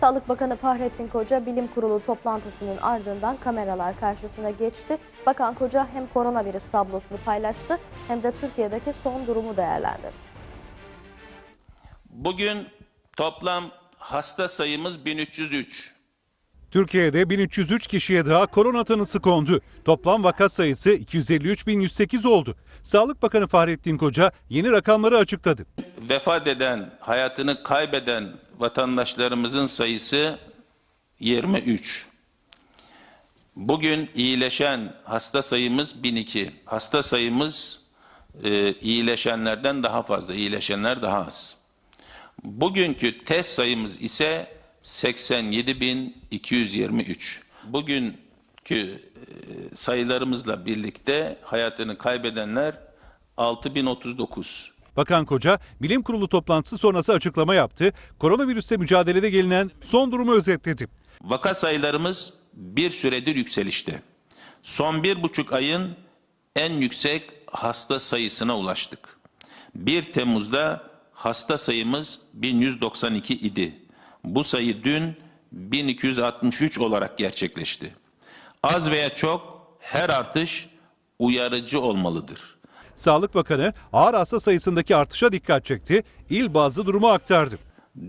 Sağlık Bakanı Fahrettin Koca bilim kurulu toplantısının ardından kameralar karşısına geçti. Bakan Koca hem koronavirüs tablosunu paylaştı hem de Türkiye'deki son durumu değerlendirdi. Bugün toplam hasta sayımız 1303. Türkiye'de 1303 kişiye daha korona tanısı kondu. Toplam vaka sayısı 253.108 oldu. Sağlık Bakanı Fahrettin Koca yeni rakamları açıkladı. Vefat eden, hayatını kaybeden vatandaşlarımızın sayısı 23. Bugün iyileşen hasta sayımız 1002. Hasta sayımız e, iyileşenlerden daha fazla, iyileşenler daha az. Bugünkü test sayımız ise 87.223. Bugünkü e, sayılarımızla birlikte hayatını kaybedenler 6039. Bakan Koca bilim kurulu toplantısı sonrası açıklama yaptı. Koronavirüsle mücadelede gelinen son durumu özetledi. Vaka sayılarımız bir süredir yükselişte. Son bir buçuk ayın en yüksek hasta sayısına ulaştık. 1 Temmuz'da hasta sayımız 1192 idi. Bu sayı dün 1263 olarak gerçekleşti. Az veya çok her artış uyarıcı olmalıdır. Sağlık Bakanı ağır hasta sayısındaki artışa dikkat çekti. İl bazlı durumu aktardı.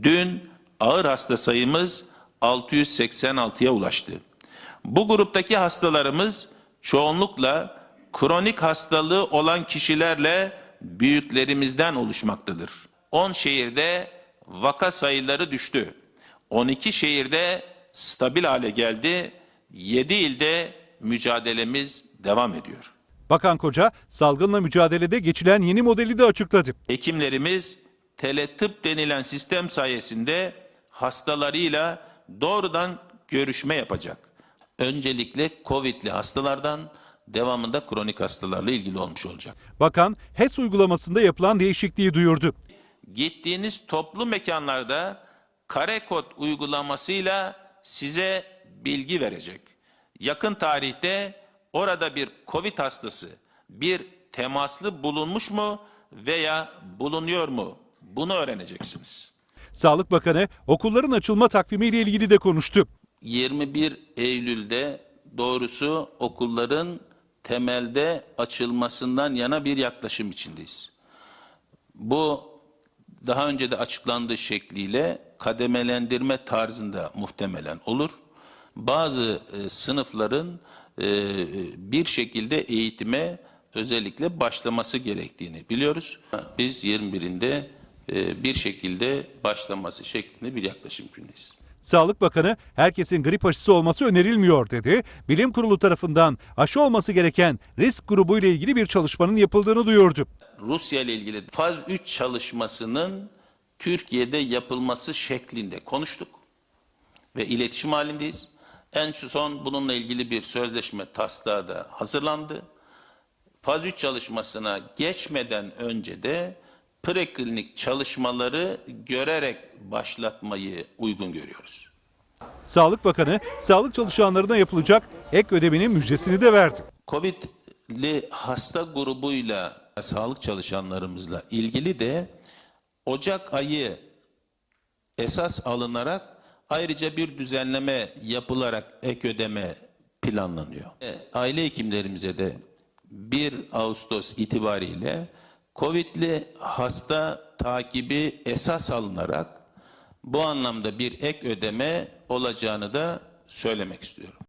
Dün ağır hasta sayımız 686'ya ulaştı. Bu gruptaki hastalarımız çoğunlukla kronik hastalığı olan kişilerle büyüklerimizden oluşmaktadır. 10 şehirde vaka sayıları düştü. 12 şehirde stabil hale geldi. 7 ilde mücadelemiz devam ediyor. Bakan Koca salgınla mücadelede geçilen yeni modeli de açıkladı. Hekimlerimiz teletıp denilen sistem sayesinde hastalarıyla doğrudan görüşme yapacak. Öncelikle COVID'li hastalardan devamında kronik hastalarla ilgili olmuş olacak. Bakan HES uygulamasında yapılan değişikliği duyurdu. Gittiğiniz toplu mekanlarda kare kod uygulamasıyla size bilgi verecek. Yakın tarihte orada bir COVID hastası, bir temaslı bulunmuş mu veya bulunuyor mu? Bunu öğreneceksiniz. Sağlık Bakanı okulların açılma takvimiyle ilgili de konuştu. 21 Eylül'de doğrusu okulların temelde açılmasından yana bir yaklaşım içindeyiz. Bu daha önce de açıklandığı şekliyle kademelendirme tarzında muhtemelen olur. Bazı e, sınıfların e, bir şekilde eğitime özellikle başlaması gerektiğini biliyoruz. Biz 21'inde e, bir şekilde başlaması şeklinde bir yaklaşım içindeyiz. Sağlık Bakanı herkesin grip aşısı olması önerilmiyor dedi. Bilim Kurulu tarafından aşı olması gereken risk grubu ile ilgili bir çalışmanın yapıldığını duyurdu. Rusya ile ilgili faz 3 çalışmasının Türkiye'de yapılması şeklinde konuştuk ve iletişim halindeyiz. En son bununla ilgili bir sözleşme taslağı da hazırlandı. Faz 3 çalışmasına geçmeden önce de preklinik çalışmaları görerek başlatmayı uygun görüyoruz. Sağlık Bakanı sağlık çalışanlarına yapılacak ek ödemenin müjdesini de verdi. Covid'li hasta grubuyla sağlık çalışanlarımızla ilgili de Ocak ayı esas alınarak ayrıca bir düzenleme yapılarak ek ödeme planlanıyor. E, Aile hekimlerimize de 1 Ağustos itibariyle Covid'li hasta takibi esas alınarak bu anlamda bir ek ödeme olacağını da söylemek istiyorum.